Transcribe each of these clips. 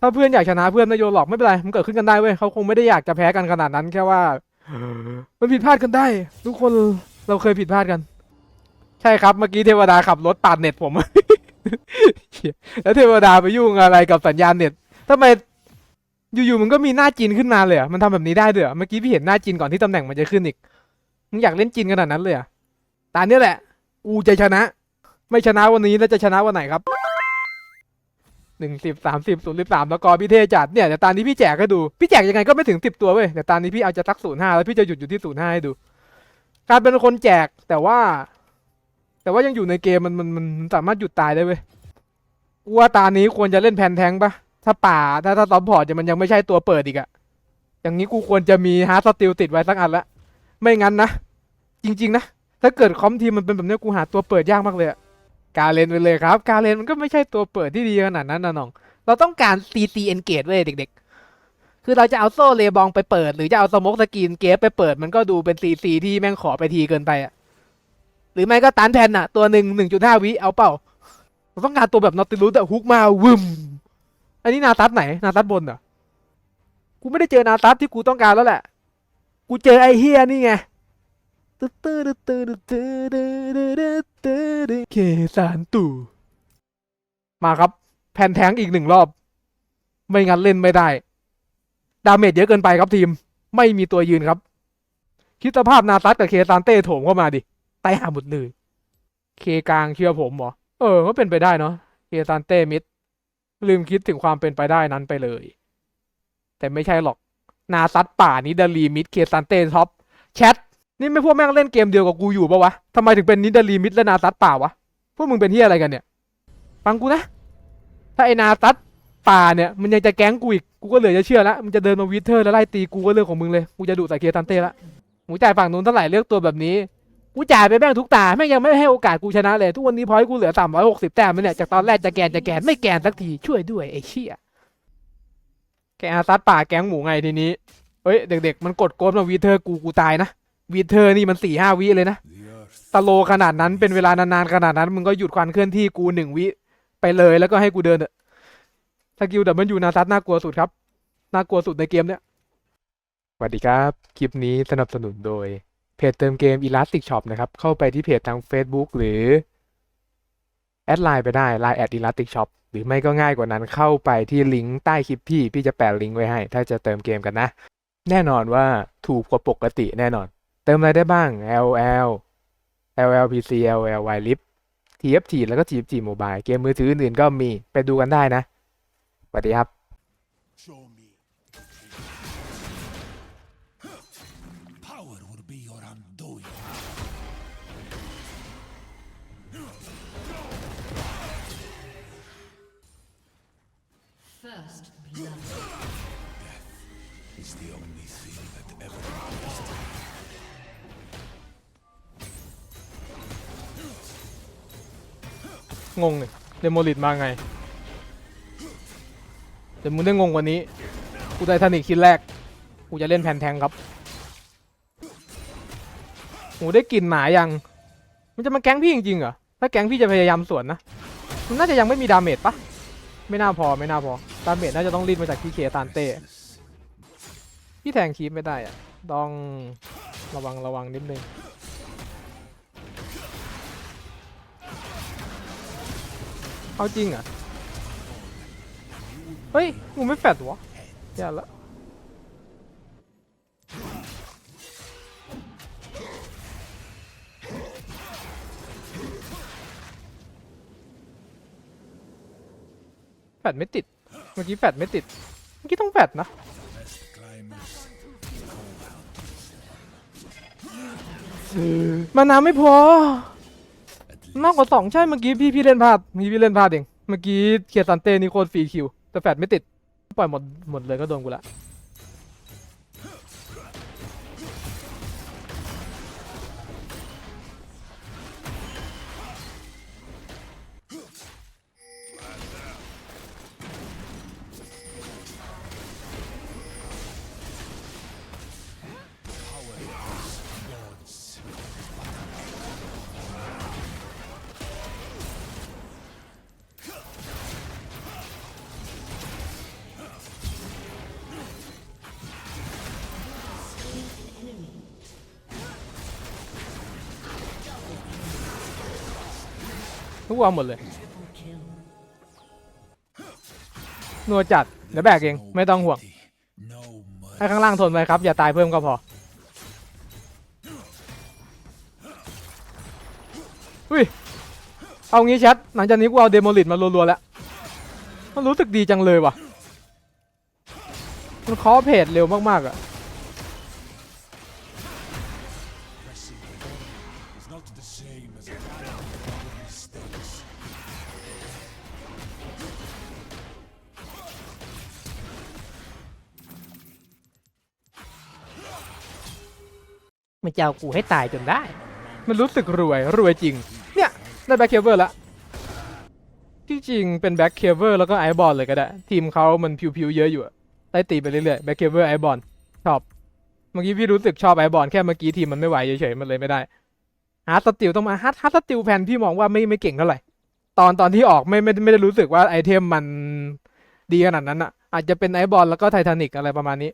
ถ้าเพื่อนอยากชนะเพื่อนไม่โยนหรอกไม่เป็นไรมันเกิดขึ้นกันได้เว้ยเขาคงไม่ได้อยากจะแพ้กันขนาดนั้นแค่ว่า มันผิดพลาดกันได้ ทุกคนเราเคยผิดพลาดกัน ใช่ครับเมื่อกี้เทวดาขับรถปาดเน็ตผม แล้วเทวดาไปยุ่งอะไรกับสัญญาณเน็ตทำไมอยู่ๆมันก็มีหน้าจีนขึ้นมาเลยเหรอะมันทำแบบนี้ได้ด้วยเหรอเมื่อกี้พี่เห็นหน้าจีนก่อนที่ตำแหน่งมันจะขึ้นอีกมึงอยากเล่นจีนขนาดนั้นเลยเหรอะตาเนี้ยแหละกูจะชนะ ไม่ชนะวันนี้แล้วจะชนะวันไหนครับ หนึ่งสิบสามสิบศูนย์สิบสามแล้วก็พี่เทจัดเนี่ยเดี๋ยวตอนนี้พี่แจกให้ดู พี่แจกยังไงก็ไม่ถึงสิบตัวเว้ยเดี๋ยวตอนนี้พี่เอาจะตักศูนย์ห้าแล้วพี่จะหยุดอยู่ที่ศูนย์ห้าให้ดูการเป็นคนแจกแต่ว่า แต่ว่ายังอยู่ในเกมมันมันมันมันสามารถหยุดตายได้เว้ยกูว่าตานี้ควรจะเล่นแพนแทงปะถ้าป่าถ้าถ้าซัพพอร์ตจะมันยังไม่ใช่ตัวเปิดอีกอะอย่างนี้กูควรจะมีฮาร์ดสติลติดไว้สักอันละไม่งั้นนะจริง ๆ นะถ้าเกิดคอมทีมมันเป็นแบบเนี้ยกูหาตัวเปิดยากมากเลยอะ การเล่นไปเลยครับ การเล่นมันก็ไม่ใช่ตัวเปิดที่ดีขนาดนั้นนะน้อง เราต้องการ CC engage เว้ยเด็กๆ คือเราจะเอาโซ่เลบองไปเปิด หรือจะเอาสมกสกรีนเกฟไปเปิด มันก็ดูเป็น CC ที่แม่งขอไปทีเกินไปอะหรือไม่ก็ตันแทนอะตัวหนึ่งหนึ่งจุดห้าวิเอาเปล่าเราต้องการตัวแบบนอติลูสอะฮุกมาวึม อันนี้นาตัดไหน นาตัดบนเหรอ กูไม่ได้เจอนาตัดที่กูต้องการแล้วแหละ กูเจอไอเฮียนี่ไง ตึ๊ดตึ๊ตตตตตเคสานตู่มาครับ แผ่นแทงอีกหนึ่งรอบ ไม่งั้นเล่นไม่ได้ ดาเมจเยอะเกินไปครับทีม ไม่มีตัวยืนครับ คิดสภาพนาซัสกับเคซานเต้โถมเข้ามาดิไตหาหมดเลยเคกลางเชื่อผมหรอ เออ ก็เป็นไปได้เนาะเคซานเต้มิด ลืมคิดถึงความเป็นไปได้นั้นไปเลย แต่ไม่ใช่หรอก นาซัดป่านี้ดารีมิดเคซานเต้ท็อปแชท นี่ไม่พวกแม่งเล่นเกมเดียวกับกูอยู่ปะวะทำไมถึงเป็นนิดาลีมิดและนาซัดป่าวะ พวกมึงเป็นที่อะไรกันเนี่ย ฟังกูนะ ถ้าไอนาซัดป่าเนี่ยมันยังจะแก๊งกูอีก กูก็เหลือจะเชื่อแล้วมันจะเดินมาวิเทอร์แล้วไล่ตีกูก็เรื่องของมึงเลย กูจะดูแต่เคซันเต้ละหมูจ่ายฝั่งนู้นเท่าไหร่เลือกตัวแบบนี้ กูจ่ายไปแม่งทุกตาแม่งยังไม่ให้โอกาสกูชนะเลย ทุกวันนี้พอยกูเหลือสามร้อยหกสิบแต้มแล้วเนี่ย จากตอนแรกจะแกนจะแกนไม่แกนสักทีช่วยด้วยไอ้เชี่ยแกอาซัดป่าแก๊งหมูไงทีนี้ เฮ้ยเด็ก ๆ มันกดโกนมาวีเทอร์กูกูตายนะ วีเทอร์นี่มันสี่ห้าวิเลยนะตะโลขนาดนั้นเป็นเวลานานๆขนาดนั้น มึงก็หยุดควันเคลื่อนที่กูหนึ่งวิไปเลยแล้วก็ให้กูเดินเถอะสกิลดับเบิลยูนาซัดน่ากลัวสุดครับ น่ากลัวสุดในเกมเนี้ยสวัสดีครับ คลิปนี้สนับสนุนโดย เพจเติมเกม Elastic Shop นะครับ เข้าไปที่เพจทาง Facebook หรือ แอดไลน์ไปได้ Line แอด Elastic Shop หรือไม่ก็ง่ายกว่านั้นเข้าไปที่ลิงก์ใต้คลิปพี่ พี่จะแปะลิงก์ไว้ให้ ถ้าจะเติมเกมกันนะ แน่นอนว่าถูกกว่าปกติแน่นอน ติมอะไรได้บ้าง LL LLPC LLY Lip TFT แล้วก็ TFT Mobile เกมมือถืออื่นๆก็มีไปดูกันได้นะสวัสดีครับ งงเลยเดโมลิดมาไง เดี๋ยวมึงได้งงกว่านี้ กูไททานิกชิ้นแรก กูจะเล่นแผ่นแทงครับโหได้กลิ่นหมายัง มันจะมาแก๊งพี่จริงๆเหรอ ถ้าแก๊งพี่จะพยายามสวนนะ มันน่าจะยังไม่มีดาเมจปะไม่น่าพอไม่น่าพอ ดาเมจน่าจะต้องรีดมาจากพี่เคตานเต้ พี่แทงคีปไม่ได้อะต้องระวังระวังนิดนึง เอาจริงเหรอะ เฮ้ยกูไม่แฟดวะอย่าละแฟดไม่ติด เมื่อกี้แฟดไม่ติด เมื่อกี้ต้องแฟดนะ Best climbers. มานาไม่พอ มากกว่าสองใช่เมื่อกี้พี่พี่เล่นพลาดเมื่อกี้พี่เล่นพลาดเอง เมื่อกี้เคียร์ซันเต้นี่โคตรฟรีคิว แต่แฟดไม่ติด ปล่อยหมดหมดเลยก็โดนกูละ ทุกเอาหมดเลยนัวจัด เดี๋ยวแบกเอง ไม่ต้องห่วง ให้ข้างล่างทนไปครับ อย่าตายเพิ่มก็พอ อุ้ย เอางี้แชทหลังจากนี้กูเอาเดโมลิทมารัวๆแล้ว มันรู้สึกดีจังเลยว่ะ มันคอเพจเร็วมากๆอะ มันจะเอากูให้ตายจนได้ มันรู้สึกรวย รวยจริง เนี่ยได้แบ็คเคเบิลละ ที่จริงเป็นแบ็คเคเบิลแล้วก็ไอบอลเลยก็ได้ ทีมเขามันพิวๆเยอะอยู่อะไล่ตีไปเรื่อยๆแบ็คเคเบิลไอบอลชอบ เมื่อกี้พี่รู้สึกชอบไอบอลแค่เมื่อกี้ทีมมันไม่ไหวเฉยๆมันเลยไม่ได้ฮาร์ดสติลต้องมาฮาร์ดฮาร์ดสติลแพนพี่มองว่าไม่ไม่เก่งเท่าไหร่ ตอนตอนที่ออกไม่ไม่ไม่ได้รู้สึกว่าไอเทมมันดีขนาดนั้นอะอาจจะเป็นไอบอลแล้วก็ไททานิกอะไรประมาณนี้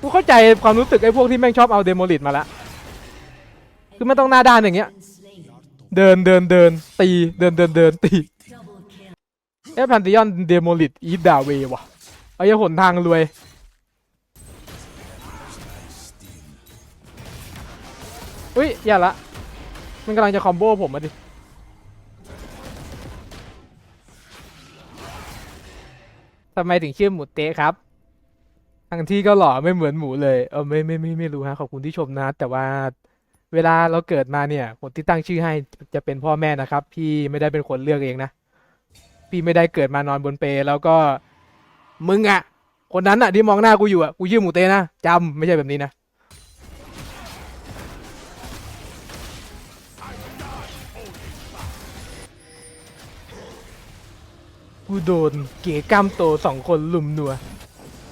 กูเข้าใจความรู้สึกไอ้พวกที่แม่งชอบเอาเดโมลิทมาละ คือไม่ต้องหน้าด้านอย่างเงี้ย เดินเดินเดินตีเดินเดินเดินตีเอ้แพนติออนเดโมลิทอีดาเววะเอาอย่าหนทางรวยอุ้ยอย่าละ มันกำลังจะคอมโบผมมาดิทำไมถึงชื่อหมูเตะครับ ทั้งที่ก็หล่อไม่เหมือนหมูเลย เออไม่ไม่ไม่ไม่รู้ฮะขอบคุณที่ชมนะ แต่ว่าเวลาเราเกิดมาเนี่ย คนที่ตั้งชื่อให้จะเป็นพ่อแม่นะครับ พี่ไม่ได้เป็นคนเลือกเองนะ พี่ไม่ได้เกิดมานอนบนเปลแล้วก็มึงอะคนนั้นอะที่มองหน้ากูอยู่อะกูชื่อหมูเตะนะจำไม่ใช่แบบนี้นะกูโดนเก๋กล้ามโตสองคนลุมนัว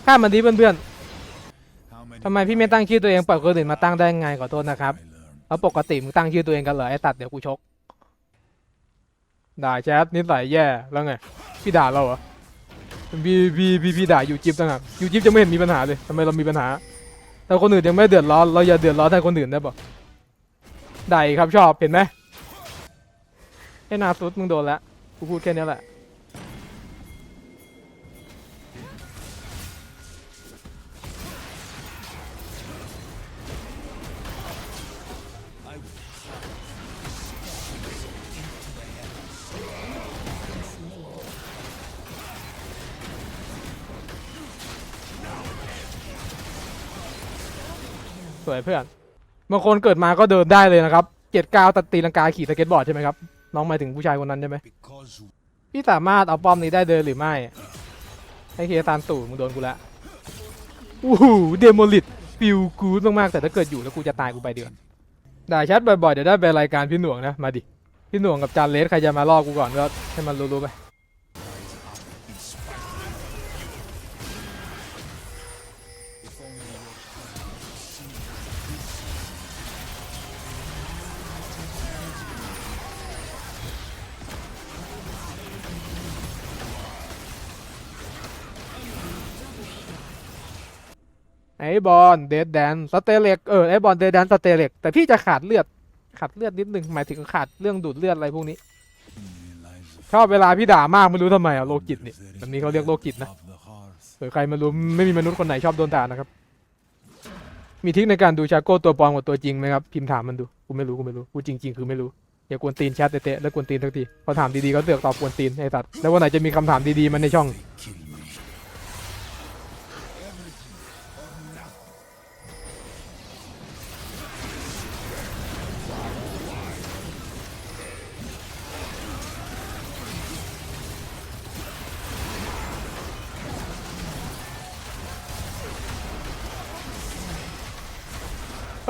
ข้ามมันดีเพื่อนๆทำไมพี่ไม่ตั้งชื่อตัวเองปล่อยคนอื่นมาตั้งได้ไงขอโทษนะครับแล้วปกติมึงตั้งชื่อตัวเองกันเหรอไอ้ตัดเดี๋ยวกูชกด่าแชทนิสัยแย่แล้วไงพี่ด่าเราเหรอพี่พี่พี่พี่ด่าอยู่จิบตั้งอะยูจิบจะไม่เห็นมีปัญหาเลยทำไมเรามีปัญหาแต่คนอื่นยังไม่เดือดร้อนเราอย่าเดือดร้อนแทนคนอื่นได้ปะได้ครับชอบเห็นไหมไอ้นาซุดมึงโดนแล้วกูพูดแค่นี้แหละ สวยเพื่อนบางคนเกิดมาก็เดินได้เลยนะครับเจ็ดก้าวตัดตีลังกาขี่สเก็ตบอร์ดใช่ไหมครับน้องหมายถึงผู้ชายคนนั้นใช่ไหมพี่สามารถเอาป้อมนี้ได้เดินหรือไม่ให้เคตามตู่มึงโดนกูละอู้หูเดโมลิตฟิลกูดมากๆแต่ถ้าเกิดอยู่แล้วกูจะตายกูไปเดือนด่าแชทบ่อยๆเดี๋ยวได้ไปรายการพี่หน่วงนะมาดิพี่หน่วงกับจานเลสใครจะมาล่อกูก่อนก็ให้มันรู้ๆไป บอลเดดแดนสเตเล็กเออไอบอลเดดแดนสเตเล็กแต่พี่จะขาดเลือดขาดเลือดนิดนึงหมายถึงขาดเรื่องดูดเลือดอะไรพวกนี้ชอบเวลาพี่ด่ามากไม่รู้ทำไมอะโรคจิตนี่แบบนี้เขาเรียกโรคจิตนะเผื่อใครมารู้ไม่มีมนุษย์คนไหนชอบโดนด่านะครับ มีทิคในการดูชาโก้ตัวปลอมกับตัวจริงไหมครับพิมพ์ถามมันดูกูไม่รู้กูไม่รู้กูจริง ๆ คือไม่รู้อย่ากวนตีนแชทเตะๆแล้วกวนตีนทักทีพอถามดีๆก็เสือกตอบกวนตีนไอ้สัตว์แล้ววันไหนจะมีคำถามดีๆมันในช่อง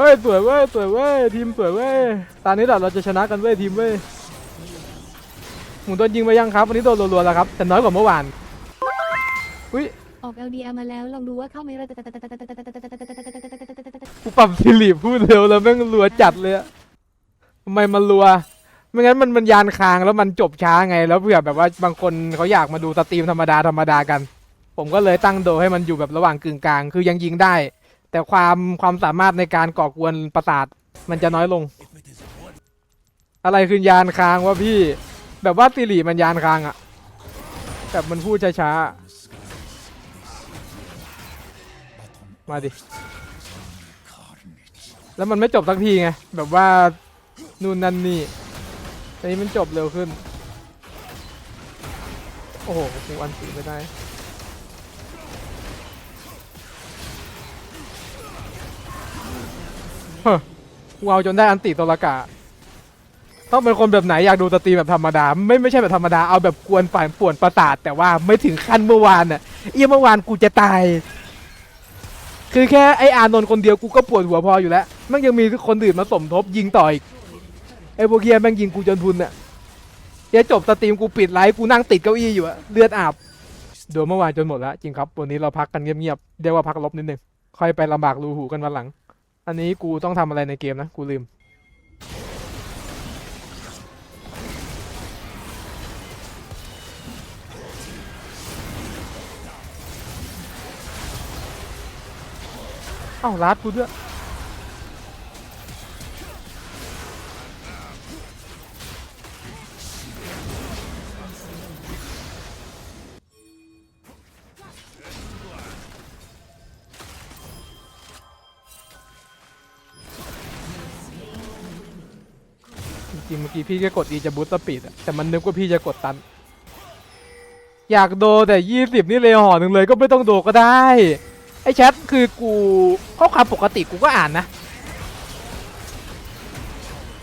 They kill me. เฮ้ยสวยเว้ยสวยเว้ยทีมสวยเว้ยตอนนี้เราจะชนะกันเว้ยทีมเว้ยหมุนโดนยิงไปยังครับ วันนี้โดนรัวๆแล้วครับ แต่น้อยกว่าเมื่อวานอุ้ยออก LDR มาแล้วลองดูว่าเข้าไหมกูปรับสิริพูดเร็วแล้วแม่งรัวจัดเลยอะทำไมมันรัว ไม่งั้นมันมันยานคางแล้วมันจบช้าไง แล้วเผื่อแบบว่าบางคนเขาอยากมาดูสตรีมธรรมดาธรรมดากัน ผมก็เลยตั้งโดให้มันอยู่แบบระหว่างกึ่งกลาง คือยังยิงได้ แต่ความความสามารถในการก่อกวนประสาทมันจะน้อยลง อะไรคือยานค้างวะพี่ แบบว่าติลีมันยานค้างอะแบบมันพูดช้าๆ มาดิ แล้วมันไม่จบสักทีไง แบบว่านู่นนั่นนี่แต่นี้มันจบเร็วขึ้น โอ้โหกูอันตีไม่ได้ กูเอาจนได้อันติโตลกะ ต้องเป็นคนแบบไหนอยากดูสตรีมแบบธรรมดา ไม่ไม่ใช่แบบธรรมดาเอาแบบกวนฝ่ายป่วนประสาท แต่ว่าไม่ถึงขั้นเมื่อวานน่ะเอี้ยเมื่อวานกูจะตาย คือแค่ไออานนท์คนเดียวกูก็ปวดหัวพออยู่แล้วแมันยังมีคนอื่นมาสมทบยิงต่ออีกไอพวกเฮียแม่งยิงกูจนพุนเนี่ยเดี๋ยจบสตรีมกูปิดไลฟ์กูนั่งติดเก้าอี้อยู่อะเลือดอาบโดนเมื่อวานจนหมดแล้วจริงครับ วันนี้เราพักกันเงียบๆเรียกว่าพักลบนิดนึงค่อยไปลำบากรูหูกันวันหลัง อันนี้กูต้องทำอะไรในเกมนะ กูลืม เอ้ารัดกูด้วย จริงเมื่อกี้พี่แค่กด E จะบูสต์สปีดอะแต่มันนึกว่าพี่จะกดตัน อยากโดแต่ยี่สิบนี่เลยห่อหนึ่งเลยก็ไม่ต้องโดก็ได้ ไอ้แชทคือกูข้อความปกติกูก็อ่านนะ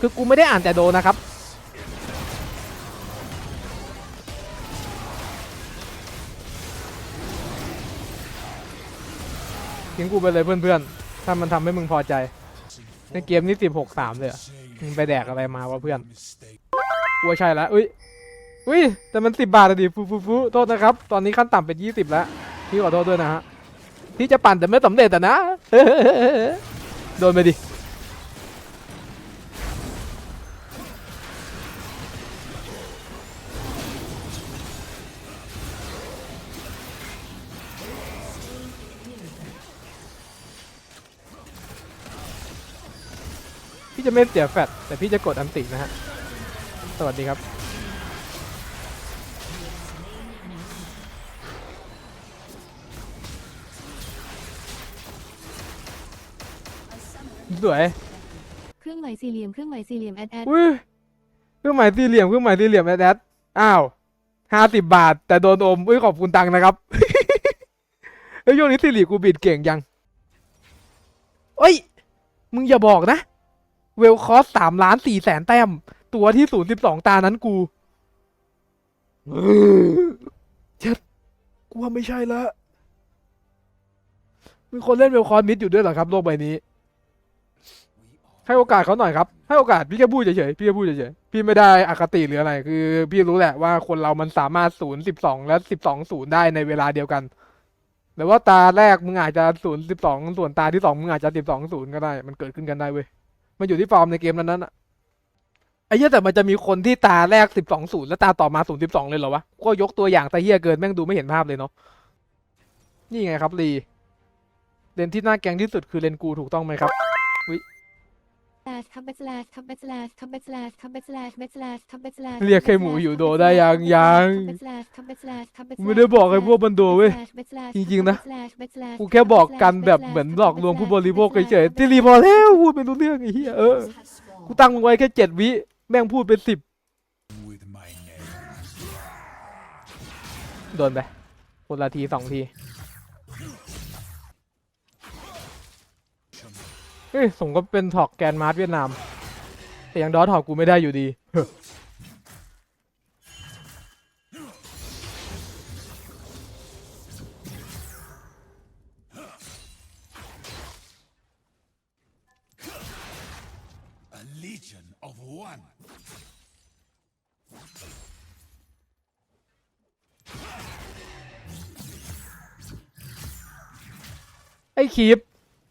คือกูไม่ได้อ่านแต่โดนะครับทิ้งกูไปเลยเพื่อนๆ ถ้ามันทำให้มึงพอใจ ในเกมนี้สิบหกสามเลยเหรอ มึงไปแดกอะไรมาวะเพื่อนวัวใช่แล้วอุ้ยอุ้ยแต่มันสิบบาทอะดิฟูฟูฟูโทษนะครับ ตอนนี้ขั้นต่ำเป็นยี่สิบแล้วพี่ขอโทษด้วยนะฮะที่จะปั่นแต่ไม่สำเร็จแต่นะโดนไปดิ พี่จะไม่เสียแฟตแต่พี่จะกดอันตินะฮะ สวัสดีครับ สวย เครื่องหมายสี่เหลี่ยมเครื่องหมายสี่เหลี่ยมแอดแอดอุ้ยเครื่องหมายสี่เหลี่ยมเครื่องหมายสี่เหลี่ยมแอดแอดอ้าวห้าสิบบาท แต่โดนอมอุ้ยขอบคุณตังค์นะครับ เฮ้ยช่วงนี้สิริกูบิดเก่งยังเอ้ย มึงอย่าบอกนะ เวลคอสสามล้านสี่แสนแต้ม ตัวที่ศูนย์สิบสองตานั้นกูเจ็ดกูว่าไม่ใช่ละ มีคนเล่นเวลคอสมิดอยู่ด้วยเหรอครับ โลกใบนี้ ให้โอกาสเขาหน่อยครับ ให้โอกาสพี่แค่พูดเฉยๆ พี่แค่พูดเฉยๆ พี่ไม่ได้อคติหรืออะไร คือ พี่รู้แหละว่าคนเรามันสามารถศูนย์สิบสองและสิบสองศูนย์ได้ในเวลาเดียวกันแต่ว่าตาแรกมึงอาจจะศูนย์สิบสองส่วนตาที่สองมึงอาจจะสิบสองศูนย์ก็ได้ มันเกิดขึ้นกันได้เว้ย มันอยู่ที่ฟอร์มในเกมนั้นๆอะไอ้เหี้ยแต่มันจะมีคนที่ตาแรกสิบสองศูนย์แล้วตาต่อมาศูนย์สิบสองเลยเหรอวะ ก็ยกตัวอย่างตาเหี้ยเกินแม่งดูไม่เห็นภาพเลยเนาะ นี่ไงครับลี เลนที่น่าแกล้งที่สุดคือเลนกูถูกต้องไหมครับแลชคับ เบสแลชคับเบสแลชคับเบสแลชคับเบสแลชเบสแลชคับเบสแลชเรียกแค่หมูอยู่โดได้ยังยังไม่ได้บอกให้พวกมันโดเว้ยจริงๆนะกูแค่บอกกันแบบเหมือนหลอกลวงผู้บริโภคเฉยๆที่รีพอแล้วพูดเป็นรู้เรื่องไอ้เหี้ยเออกูตั้งมึงไว้แค่เจ็ดวิแม่งพูดเป็นสิบ With my name. โดนไปคนละทีสองที เฮ้ยสมก็เป็นถอกแกนมาร์ทเวียดนาม แต่ยังดอถอกกูไม่ได้อยู่ดี A legion of one. ไอ้คีป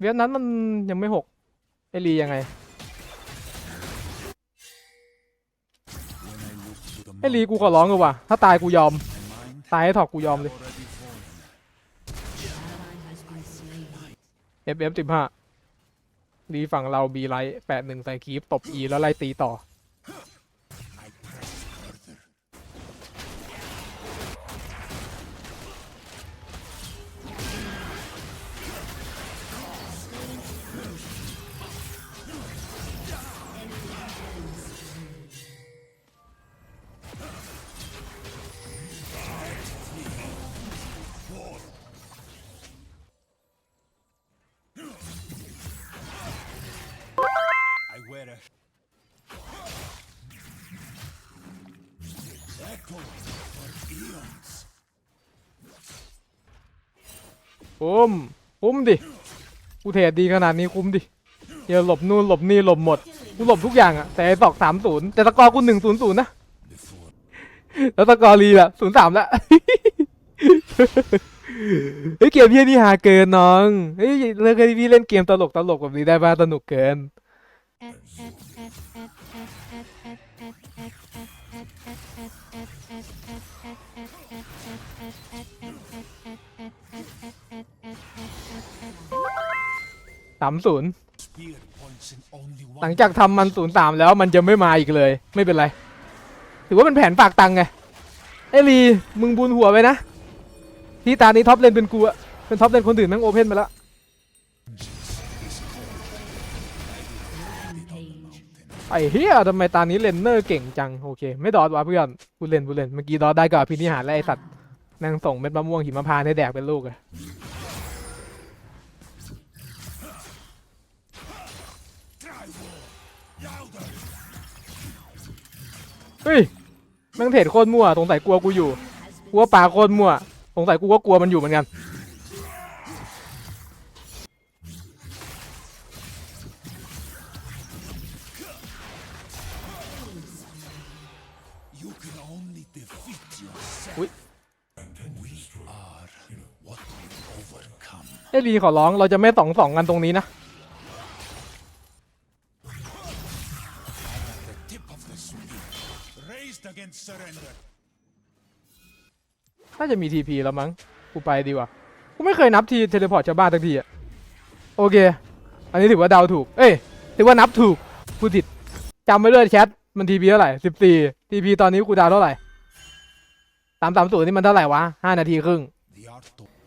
เว็บนั้นมันยังไม่หกไอรียังไงไอรีกูขอร้องเลยว่ะ ถ้าตายกูยอม ตายให้ถอกกูยอมเลยเอฟเอฟสิบห้ารีฝั่งเราบีไลท์แปดหนึ่งใส่คีฟตบอีแล้วไล่ตีต่อ คุ้มคุ้มดิกูเทรดดีขนาดนี้คุ้มดิเดี๋ยวหลบนู่นหลบนี่หลบหมดกูหลบทุกอย่างอะแต่ไอ้ตอกสามศูนย์แต่ตะกอกูหนึ่งศูนย์ศูนย์นะแล้วตะกอร์รีละศูนย์สามละเฮ้ยเกมพี่นี่หาเกินน้องเฮ้ยเลิกให้พี่เล่นเกมตลกตลกแบบนี้ได้ป่ะสนุกเกิน สามศูนย์ spear points in only หลัง one จากทำมันศูนย์สามแล้วมันจะไม่มาอีกเลย ไม่เป็นไร ถือว่าเป็นแผนฝากตังค์ไงไอรีมึงบุญหัวไปนะ ที่ตานี้ท็อปเลนเป็นกูอะเป็นท็อปเลนคนอื่นแม่งโอเพนไปแล้วไอ้เฮียทำไมตานี้เลนเนอร์เก่งจัง โอเค ไม่ดอดวะเพื่อนกูเล่นกูเล่นเมื่อกี้ดอดได้กับพินิหารและไอสัตว์นางส่งเม็ดมะม่วงหิมพานต์ให้แดกเป็นลูกอะ ฮ้ยแม่งเทรดโคตรมั่วสงสัยกลัวกูอยู่กลัวปลาโคตรมั่วสงสัยกูก็กลัวมันอยู่เหมือนกัน You can only defeat yourself. Ui. We are what we overcome. ไอรีขอร้องเราจะไม่สองสองกันตรงนี้นะ raised against surrender. น่าจะมีทีพีแล้วมั้ง กูไปดีกว่า กูไม่เคยนับทีเทเลพอร์ตชาวบ้านสักทีอะโอเค อันนี้ถือว่าเดาถูก เอ้ย ถือว่านับถูก กูผิดจำไว้เลยแชท มันทีพีเท่าไหร่สิบสี่ทีพีตอนนี้กูเดาเท่าไหร่สามสามศูนย์นี่มันเท่าไหร่วะห้านาทีครึ่ง The art of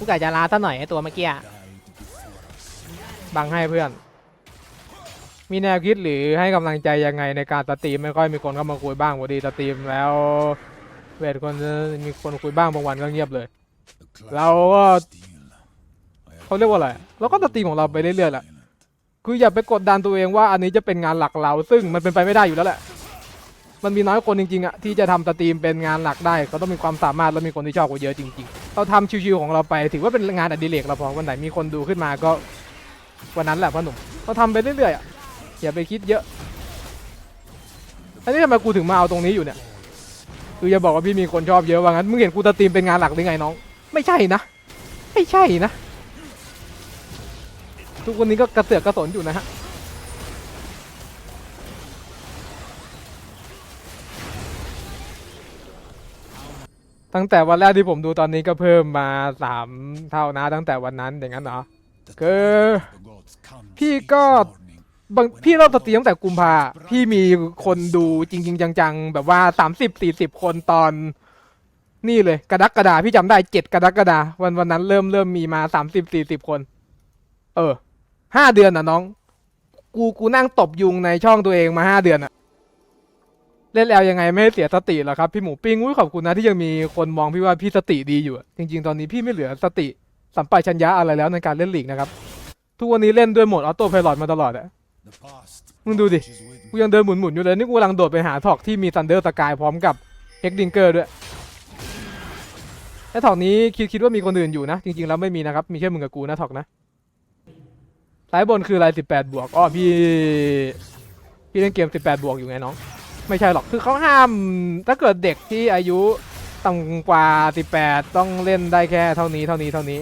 กูกะจะลาซะหน่อยไอตัวเมื่อกี้อะบังให้เพื่อน มีแนวคิดหรือให้กำลังใจยังไงในการสตรีมไม่ค่อยมีคนเข้ามาคุยบ้างพอดีสตรีมแล้วเวทคนมีคนคุยบ้างบางวันก็เงียบเลย เราก็เขาเรียกว่าอะไรเราก็สตรีมของเราไปเรื่อยๆแหละคืออย่าไปกดดันตัวเองว่าอันนี้จะเป็นงานหลักเรา ซึ่งมันเป็นไปไม่ได้อยู่แล้วแหละ มันมีน้อยคนจริงๆอะที่จะทำสตรีมเป็นงานหลักได้ก็ต้องมีความสามารถและมีคนที่ชอบกว่าเยอะจริงๆ เราทำชิวๆของเราไปถือว่าเป็นงานอดิเรกเราพอวันไหนมีคนดูขึ้นมาก็วันนั้นแหละพ่อหนุ่มเราทำไปเรื่อยๆอะอย่าไปคิดเยอะ อันนี้ทำไมกูถึงมาเอาตรงนี้อยู่เนี่ย คืออย่าบอกว่าพี่มีคนชอบเยอะว่างั้นมึงเห็นกูสตรีมเป็นงานหลักหรือไงน้อง ไม่ใช่นะ ไม่ใช่นะ ทุกวันนี้ก็กระเสือกกระสนอยู่นะฮะ ตั้งแต่วันแรกที่ผมดูตอนนี้ก็เพิ่มมาสามเท่านะตั้งแต่วันนั้นอย่างนั้นเหรอ the Cơ. time of the gods comes พี่ก็บางพี่เริ่มสตรีมตั้งแต่กุมภาพี่มีคนดูจริง ๆ จังๆ แบบว่าสามสิบสี่สิบคนตอน นี่เลยกระดักกระดาพี่จำได้เจ็ดกระดักกระดาวันวันนั้นเริ่มเริ่มมีมาสามสิบสี่สิบคน เออห้าเดือนอะน้อง กูกูนั่งตบยุงในช่องตัวเองมาห้าเดือนอะ เล่นแล้วยังไงไม่ให้เสียสติหรอครับพี่หมูปิ้งอุ้ยขอบคุณนะที่ยังมีคนมองพี่ว่าพี่สติดีอยู่ จริง ๆ ตอนนี้พี่ไม่เหลือสติสัมปชัญญะอะไรแล้วในการเล่นลีกนะครับ ทุกวันนี้เล่นด้วยโหมดออโต้ไพลอตมาตลอดอะมึงดูดิ กูยังเดินหมุนๆอยู่เลย นี่กูกำลังโดดไปหาถอกที่มีซันเดอร์สกายพร้อมกับเอ็กดิงเกอร์ด้วยไอ้ถอกนี้คิดคิดว่ามีคนอื่นอยู่นะ จริงๆแล้วไม่มีนะครับ มีแค่มึงกับกูนะถอกนะซ้ายบนคืออะไรสิบแปดบวกอ๋อพี่ พี่เล่นเกมสิบแปดบวกอยู่ไงน้อง ไม่ใช่หรอกคือเขาห้ามถ้าเกิดเด็กที่อายุต่ำกว่าสิบแปดต้องเล่นได้แค่เท่านี้เท่านี้เท่านี้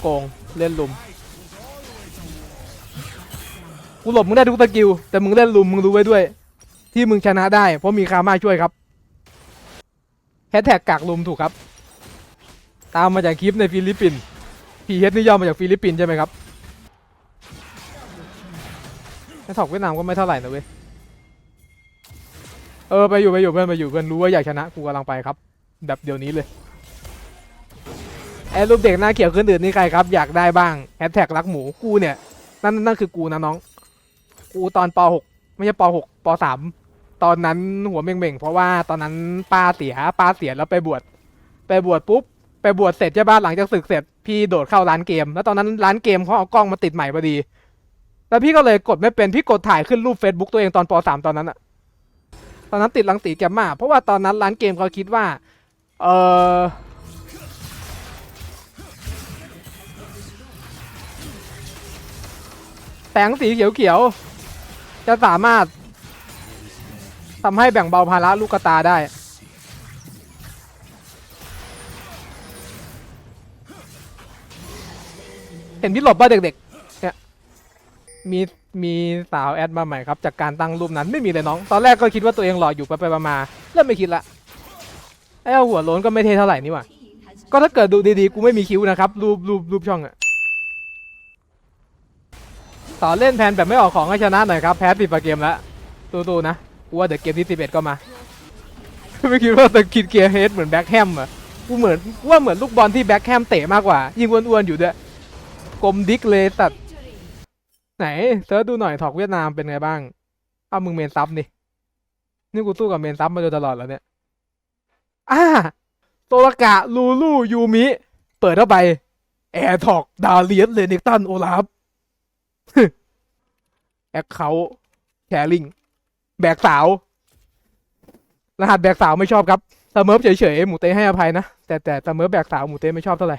โกงเล่นลุมกูหลบมึงได้ทุกสกิลแต่มึงเล่นลุมมึงรู้ไว้ด้วย ที่มึงชนะได้ เพราะมีคามาช่วยครับแฮชแท็กกากลุมถูกครับ ตามมาจากคลิปในฟิลิปปินส์ พีเฮดนี่ย่อมาจากฟิลิปปินส์ใช่ไหมครับแฮชแท็กเวียดนามก็ไม่เท่าไหร่นะเว้ย เออไปอยู่ไปอยู่เพื่อนไปอยู่เพื่อนรู้ว่าอยากชนะกูกำลังไปครับ แบบเดี๋ยวนี้เลยไอรูปเด็กหน้าเขียวขึ้นอื่นนี่ใครครับ อยากได้บ้างแฮชแท็กรักหมูกูเนี่ย นั่นนั่นคือกูนะน้อง กูตอนป .6 ไม่ใช่ป .6 ป .3 ตอนนั้นหัวเม่งๆเพราะว่าตอนนั้นป้าเสียป้าเสียแล้วไปบวชไปบวชปุ๊บ ไปบวชเสร็จใช่ป่ะหลังจากศึกเสร็จพี่โดดเข้าร้านเกม แล้วตอนนั้นร้านเกมเขาเอากล้องมาติดใหม่พอดี แล้วพี่ก็เลยกดไม่เป็นพี่กดถ่ายขึ้นรูป Facebook ตัวเองตอนป .3 ตอนนั้นอะตอนนั้นติดรังสีแกมมาเพราะว่าตอนนั้นร้านเกมเขาคิดว่าเออแสงสีเขียวๆจะสามารถทำให้แบ่งเบาภาระลูกกระตาได้ เห็นพี่หลบป่ะเด็กๆ เนี่ย มีมีสาวแอดมาใหม่ครับ จากการตั้งรูปนั้นไม่มีเลยน้อง ตอนแรกก็คิดว่าตัวเองหล่ออยู่ไปไปมาเริ่มไม่คิดละไอ้เอาหัวโล้นก็ไม่เท่เท่าไหร่นี่หว่า ก็ถ้าเกิดดูดีๆ กูไม่มีคิ้วนะครับ รูปรูปรูปช่องอะต่อเล่นแพนแบบไม่ออกของให้ชนะหน่อยครับ แพ้สิบกว่าเกมแล้วตู้ๆนะกูว่าเดี๋ยวเกมที่สิบเอ็ดก็มาไม่คิดว่าจะคิดเกียร์เฮดเหมือนแบ็คแฮมอะกูเหมือนว่าเหมือนลูกบอลที่แบ็คแฮมเตะมากกว่า ยิงอ้วนๆอยู่ด้วย กลมดิกเลยตัดไหนเซิร์ชดูหน่อยถอกเวียดนามเป็นไงบ้างเอามึงเมนซับนี่นี่กูสู้กับเมนซับมาโดยตลอดแล้วเนี่ยอ่าโตรากะลูลูยูมิ เปิดเข้าไป แอร์ทอกดาเลียสเลนิกตันโอลาฟแอคเคาแชร์ลิงแบกสาว รหัสแบกสาวไม่ชอบครับเสมอเฉยๆหมูเต้ให้อภัยนะ แต่แต่เสมอแบกสาวหมูเต้ไม่ชอบเท่าไหร่